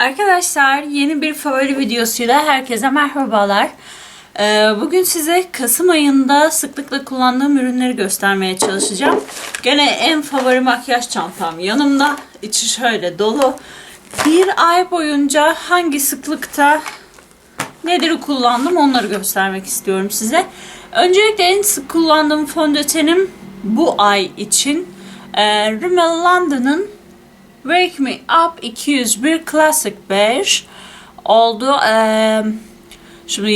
Arkadaşlar yeni bir favori videosuyla herkese merhabalar. Ee, Bugün size Kasım ayında sıklıkla kullandığım ürünleri göstermeye çalışacağım. Gene en favori makyaj çantam yanımda. İçi şöyle dolu. Bir ay boyunca hangi sıklıkta neleri kullandım onları göstermek istiyorum size. Öncelikle en sık kullandığım fondötenim bu ay için e, Rimmel London'ın Wake Me Up 201 Classic Beige oldu. Ee, şimdi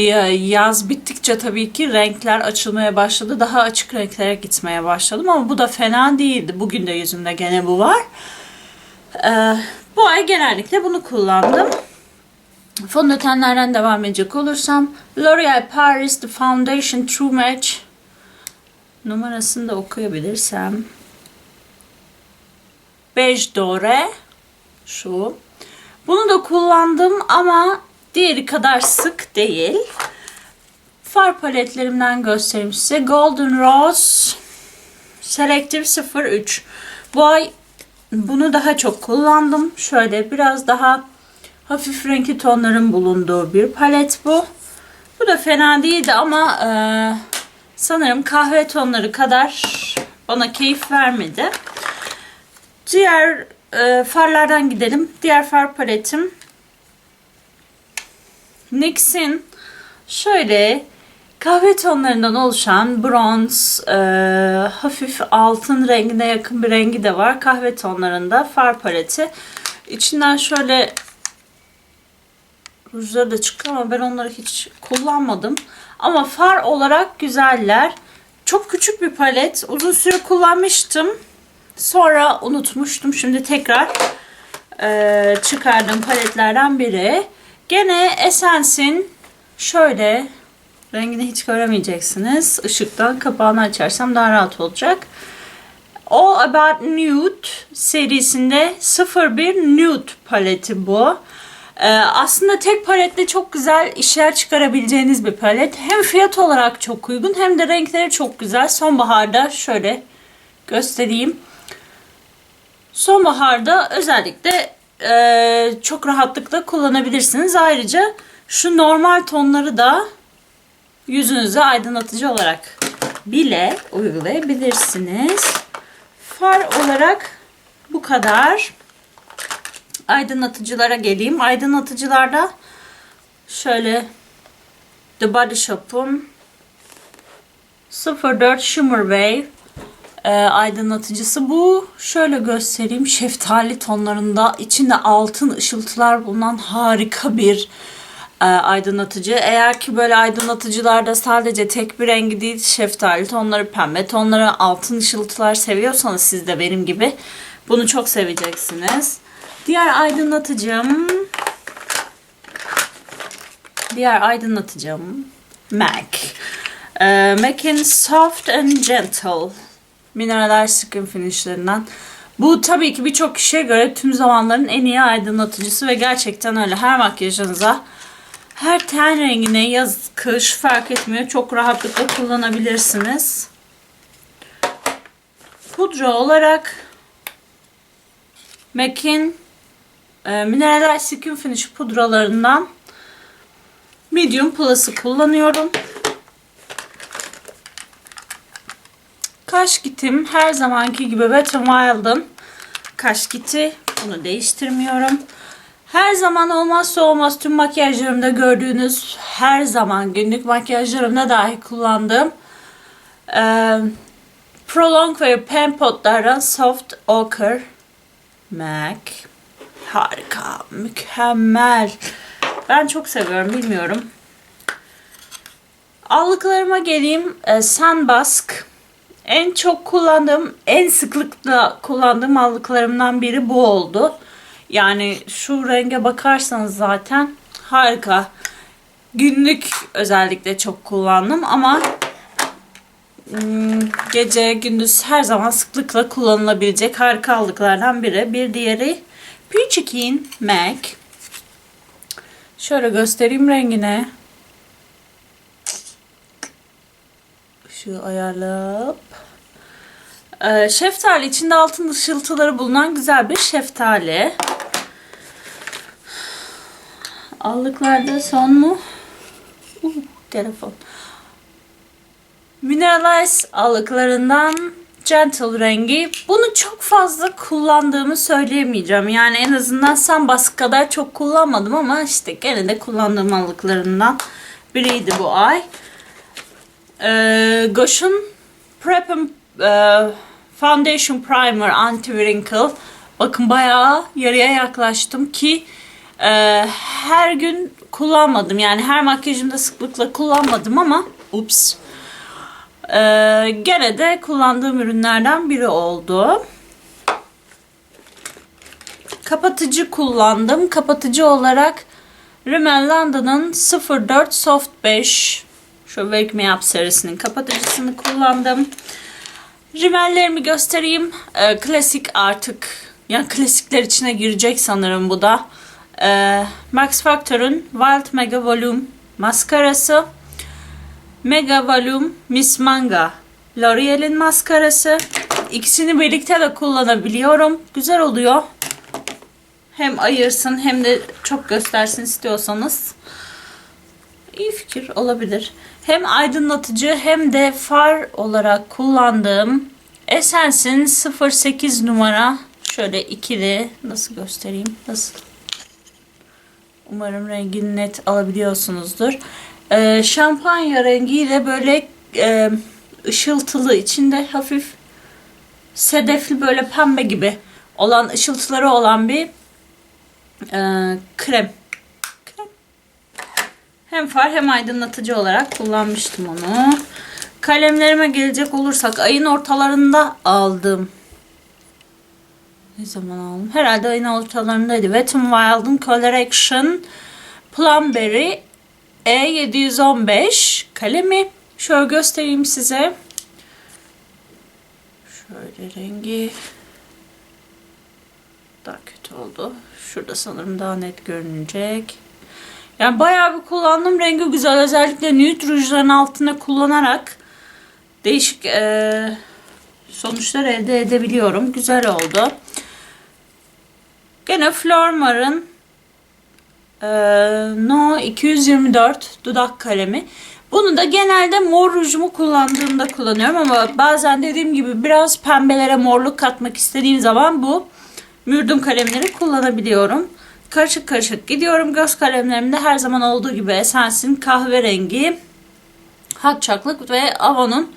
yaz bittikçe tabii ki renkler açılmaya başladı. Daha açık renklere gitmeye başladım ama bu da fena değildi. Bugün de yüzümde gene bu var. Ee, bu ay genellikle bunu kullandım. Fondötenlerden devam edecek olursam L'Oreal Paris The Foundation True Match numarasını da okuyabilirsem Beige Dore şu. Bunu da kullandım ama diğeri kadar sık değil. Far paletlerimden göstereyim size. Golden Rose Selective 03. Bu ay bunu daha çok kullandım. Şöyle biraz daha hafif renkli tonların bulunduğu bir palet bu. Bu da fena değildi ama e, sanırım kahve tonları kadar bana keyif vermedi. Diğer e, farlardan gidelim. Diğer far paletim NYX'in şöyle kahve tonlarından oluşan bronz, e, hafif altın rengine yakın bir rengi de var. Kahve tonlarında far paleti. İçinden şöyle rujları da çıkıyor ama ben onları hiç kullanmadım. Ama far olarak güzeller. Çok küçük bir palet. Uzun süre kullanmıştım. Sonra unutmuştum. Şimdi tekrar e, çıkardığım paletlerden biri. Gene Essence'in şöyle rengini hiç göremeyeceksiniz. Işıktan kapağını açarsam daha rahat olacak. All About Nude serisinde 01 Nude paleti bu. Ee, aslında tek paletle çok güzel işler çıkarabileceğiniz bir palet. Hem fiyat olarak çok uygun hem de renkleri çok güzel. Sonbaharda şöyle göstereyim. Sonbaharda özellikle e, çok rahatlıkla kullanabilirsiniz. Ayrıca şu normal tonları da yüzünüze aydınlatıcı olarak bile uygulayabilirsiniz. Far olarak bu kadar. Aydınlatıcılara geleyim. Aydınlatıcılarda şöyle The Body Shop'un 04 Shimmer Wave e, aydınlatıcısı bu. Şöyle göstereyim. Şeftali tonlarında içinde altın ışıltılar bulunan harika bir e, aydınlatıcı. Eğer ki böyle aydınlatıcılarda sadece tek bir rengi değil şeftali tonları, pembe tonları, altın ışıltılar seviyorsanız siz de benim gibi bunu çok seveceksiniz. Diğer aydınlatıcım diğer aydınlatıcım MAC. E, MAC'in Soft and Gentle Mineral Skin Finish'lerinden. Bu tabii ki birçok kişiye göre tüm zamanların en iyi aydınlatıcısı ve gerçekten öyle her makyajınıza her ten rengine yaz, kış fark etmiyor. Çok rahatlıkla kullanabilirsiniz. Pudra olarak MAC'in e, Mineral Skin Finish pudralarından Medium Plus'ı kullanıyorum. Kaş kitim her zamanki gibi Wet n Wild'ın kaş kiti. Bunu değiştirmiyorum. Her zaman olmazsa olmaz tüm makyajlarımda gördüğünüz her zaman günlük makyajlarımda dahi kullandığım e, Prolong ve Pen Pot'lardan Soft Ochre MAC. Harika, mükemmel. Ben çok seviyorum, bilmiyorum. Allıklarıma geleyim. E, Sunbask. En çok kullandığım, en sıklıkla kullandığım allıklarımdan biri bu oldu. Yani şu renge bakarsanız zaten harika. Günlük özellikle çok kullandım ama gece gündüz her zaman sıklıkla kullanılabilecek harika allıklardan biri. Bir diğeri Peachikin MAC. Şöyle göstereyim rengine. Şu ayarlayıp ee, şeftali içinde altın ışıltıları bulunan güzel bir şeftali. Allıklarda son mu? Uh, telefon. Mineralize allıklarından Gentle rengi. Bunu çok fazla kullandığımı söyleyemeyeceğim. Yani en azından Sunbask kadar çok kullanmadım ama işte gene de kullandığım allıklarından biriydi bu ay. Ee, Gosh'un Prep and, e, Foundation Primer Anti Wrinkle. Bakın bayağı yarıya yaklaştım ki e, her gün kullanmadım. Yani her makyajımda sıklıkla kullanmadım ama ups. E, gene de kullandığım ürünlerden biri oldu. Kapatıcı kullandım. Kapatıcı olarak Rimmel London'ın 04 Soft 5 şu Wake Me Up serisinin kapatıcısını kullandım. Rimellerimi göstereyim. Ee, klasik artık. Yani klasikler içine girecek sanırım bu da. Ee, Max Factor'ın Wild Mega Volume maskarası. Mega Volume Miss Manga L'Oreal'in maskarası. İkisini birlikte de kullanabiliyorum. Güzel oluyor. Hem ayırsın hem de çok göstersin istiyorsanız. İyi fikir olabilir. Hem aydınlatıcı hem de far olarak kullandığım Essence'in 08 numara. Şöyle ikili nasıl göstereyim? Nasıl? Umarım rengini net alabiliyorsunuzdur. Ee, şampanya rengiyle böyle e, ışıltılı içinde hafif sedefli böyle pembe gibi olan ışıltıları olan bir e, krem hem far hem aydınlatıcı olarak kullanmıştım onu. Kalemlerime gelecek olursak ayın ortalarında aldım. Ne zaman aldım? Herhalde ayın ortalarındaydı. Wet n Wild'ın Coloration Plumberry E715 kalemi. Şöyle göstereyim size. Şöyle rengi daha kötü oldu. Şurada sanırım daha net görünecek. Yani bayağı bir kullandım. Rengi güzel. Özellikle nude rujların altına kullanarak değişik e, sonuçlar elde edebiliyorum. Güzel oldu. Gene Flormar'ın e, No 224 dudak kalemi. Bunu da genelde mor rujumu kullandığımda kullanıyorum ama bazen dediğim gibi biraz pembelere morluk katmak istediğim zaman bu mürdüm kalemleri kullanabiliyorum. Karışık karışık gidiyorum. Göz kalemlerimde her zaman olduğu gibi Essence'in kahverengi Chocolate ve Avon'un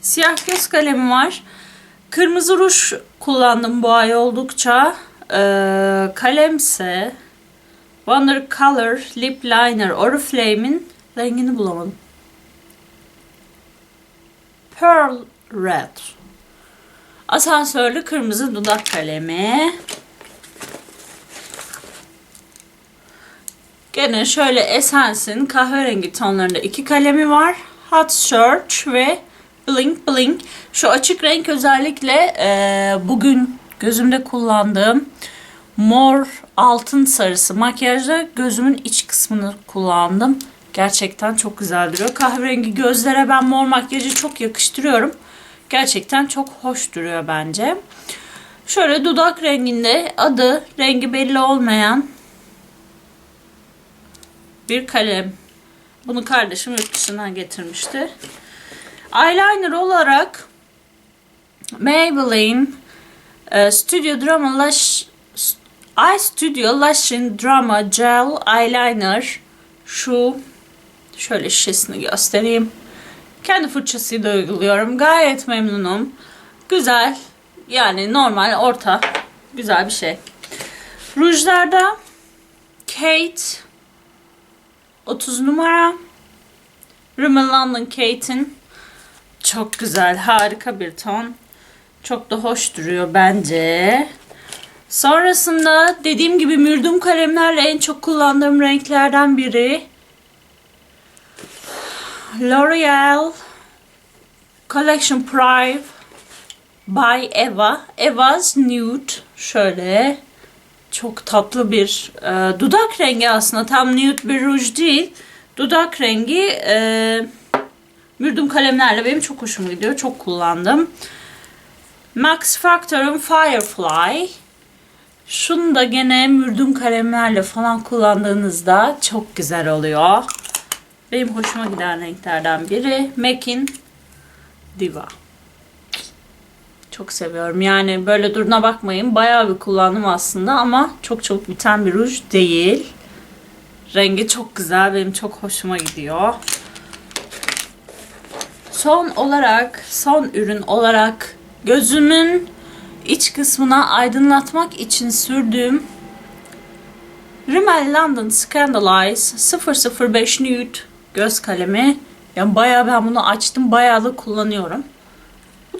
siyah göz kalemi var. Kırmızı ruj kullandım bu ay oldukça. Ee, kalemse Wondercolor Lip Liner Oriflame'in rengini bulamadım. Pearl Red. Asansörlü kırmızı dudak kalemi. Gene şöyle Essence'in kahverengi tonlarında iki kalemi var. Hot Search ve Blink Blink. Şu açık renk özellikle e, bugün gözümde kullandığım mor altın sarısı makyajda gözümün iç kısmını kullandım. Gerçekten çok güzel duruyor. Kahverengi gözlere ben mor makyajı çok yakıştırıyorum. Gerçekten çok hoş duruyor bence. Şöyle dudak renginde adı rengi belli olmayan bir kalem. Bunu kardeşim yurt dışından getirmişti. Eyeliner olarak Maybelline e, Studio Drama Lash Eye Studio Lashin Drama Gel Eyeliner şu şöyle şişesini göstereyim. Kendi fırçasıyla uyguluyorum. Gayet memnunum. Güzel. Yani normal orta. Güzel bir şey. Rujlarda Kate 30 numara. Rimmel London Kate'in çok güzel, harika bir ton. Çok da hoş duruyor bence. Sonrasında dediğim gibi mürdüm kalemlerle en çok kullandığım renklerden biri. L'Oreal Collection Prime by Eva. Eva's Nude. Şöyle çok tatlı bir e, dudak rengi aslında. Tam nude bir ruj değil. Dudak rengi e, mürdüm kalemlerle benim çok hoşuma gidiyor. Çok kullandım. Max Factor'ın Firefly. Şunu da gene mürdüm kalemlerle falan kullandığınızda çok güzel oluyor. Benim hoşuma giden renklerden biri MAC'in Diva. Çok seviyorum. Yani böyle duruna bakmayın. Bayağı bir kullandım aslında ama çok çok biten bir ruj değil. Rengi çok güzel. Benim çok hoşuma gidiyor. Son olarak, son ürün olarak gözümün iç kısmına aydınlatmak için sürdüğüm Rimmel London Scandalize 005 Nude göz kalemi. Yani bayağı ben bunu açtım. Bayağı da kullanıyorum.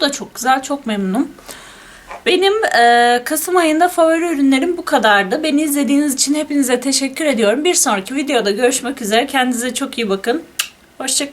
Da çok güzel. Çok memnunum. Benim e, Kasım ayında favori ürünlerim bu kadardı. Beni izlediğiniz için hepinize teşekkür ediyorum. Bir sonraki videoda görüşmek üzere. Kendinize çok iyi bakın. Hoşçakalın.